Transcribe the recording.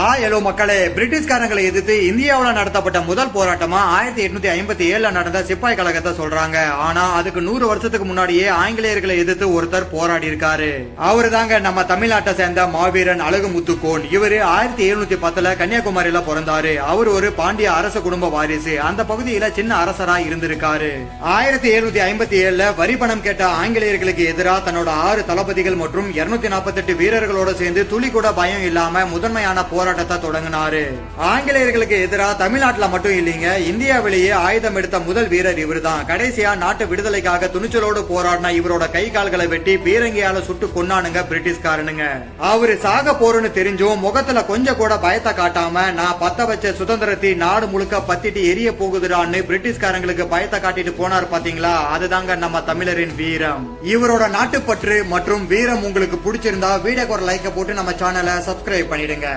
ஆ hello மக்களே. பிரிட்டிஷ்காரங்களை எதிர்த்து இந்தியாவுல நடத்தப்பட்ட முதல் போராட்டமா ஆயிரத்தி எட்நூத்தி ஐம்பத்தி ஏழுல நடந்த சிப்பாய் கழகத்தை சொல்றாங்க. ஆனா அதுக்கு நூறு வருஷத்துக்கு முன்னாடியே ஆங்கிலேயர்களை எதிர்த்து ஒருத்தர் போராடி இருக்காரு அவரு தாங்க நம்ம தமிழ்நாட்டை சேர்ந்த மாவீரன் அழகு முத்துக்கோன் இவரு ஆயிரத்தி எழுநூத்தி பத்துல கன்னியாகுமரியில பிறந்தாரு. அவர் ஒரு பாண்டிய அரச குடும்ப வாரிசு. அந்த பகுதியில சின்ன அரசரா இருந்திருக்காரு. ஆயிரத்தி எழுநூத்தி ஐம்பத்தி ஏழுல வரி பணம் கேட்ட ஆங்கிலேயர்களுக்கு எதிராக தன்னோட ஆறு தளபதிகள் மற்றும் இருநூத்தி நாற்பத்தெட்டு வீரர்களோட சேர்ந்து துளி கூட பயம் இல்லாம முதன்மையான போராட்டத்தை தொடங்கினாரு. ஆங்கிலேயர்களுக்கு எதிராக தமிழ்நாட்டுல மட்டும் இல்லைங்க இந்தியாவிலேயே ஆயுதம் எடுத்த முதல் வீரர் இவர்தான். கடைசியா நாட்டு விடுதலைக்காக துணிச்சலோடு போராடின இவரோட கை கால்களை வெட்டி பீரங்கியால சுட்டு கொன்னானுங்க பிரிட்டிஷ்காரனுங்க. அவரு சாக போறன்னு தெரிஞ்சும் முகத்துல கொஞ்சம் கூட பயத்தை காட்டாம நான் பத்த வச்ச சுதந்திரத்தை நாடு முழுக்க பத்திட்டு எரிய போகுதுடான்னு பிரிட்டிஷ்காரங்களுக்கு பயத்தை காட்டிட்டு போனார் பாத்தீங்களா? அதுதாங்க நம்ம தமிழரின் வீரம். இவரோட நாட்டுப்பற்று மற்றும் வீரம் உங்களுக்கு பிடிச்சிருந்தா வீடியோக்கு ஒரு போட்டு நம்ம சேனலை சப்ஸ்கிரைப் பண்ணிடுங்க.